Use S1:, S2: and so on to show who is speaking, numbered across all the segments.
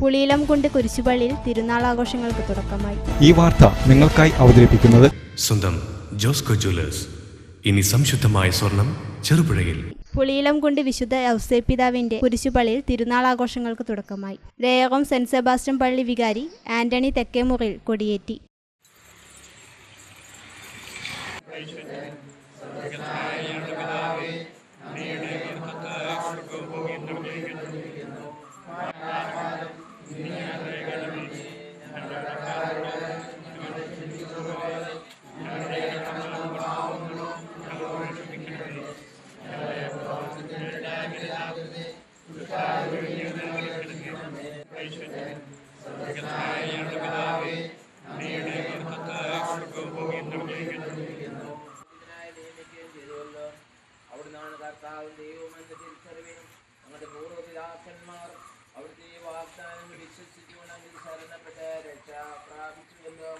S1: പുളിയിലം കൊണ്ട് കുരിശുപള്ളിയിൽ തിരുനാൾ ആഘോഷങ്ങൾക്ക് തുടക്കമായി.
S2: ഈ വാർത്ത നിങ്ങൾക്കായി അവതരിപ്പിക്കുന്നത്
S3: സ്വന്തം ജോസ്കോ ജ്വല്ലേഴ്സ്. ഇനി സംശുദ്ധമായ സ്വർണം ചെറുപുഴയിൽ.
S1: പുളിയിലം കൊണ്ട് വിശുദ്ധ ഔസേപ്പിതാവിന്റെ കുരിശുപള്ളിയിൽ തിരുനാൾ ആഘോഷങ്ങൾക്ക് തുടക്കമായി. രേയകം സെന്റ് സെബാസ്റ്റ്യൻ പള്ളി വികാരി ആന്റണി തെക്കേമുറിയിൽ കൊടിയേറ്റി.
S4: അവിടുന്നാണ് കർത്താവും ദൈവമെന്ന് തിരിച്ചറിവിനും ഞങ്ങളുടെ പൂർവപിതാക്കന്മാർ അവിടുത്തെ വാഗ്ദാനം വിശ്വസിച്ചുകൊണ്ടെങ്കിൽ ശരണപ്പെട്ട രക്ഷ പ്രാപിച്ചുവല്ലോ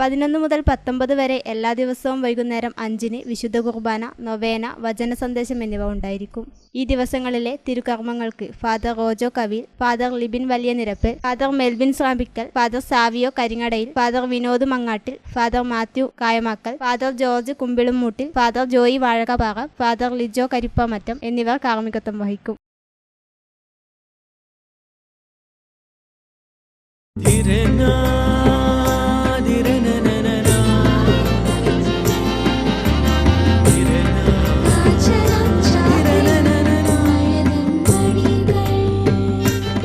S1: പതിനൊന്ന് മുതൽ പത്തൊമ്പത് വരെ എല്ലാ ദിവസവും വൈകുന്നേരം അഞ്ചിന് വിശുദ്ധ കുർബാന നൊവേന വചന സന്ദേശം എന്നിവ ഉണ്ടായിരിക്കും. ഈ ദിവസങ്ങളിലെ തിരുകർമ്മങ്ങൾക്ക് father Rojo Kavil father Libin Valiyanirappu father Melbin Srampickal father Savio Karingadayil father Vinod Mangattil father Mathew Kayamakkal father George Kumpilummoottil father Joy Vazhakappara father Lijo Karippamattam എന്നിവർ കാർമ്മികത്വം വഹിക്കും.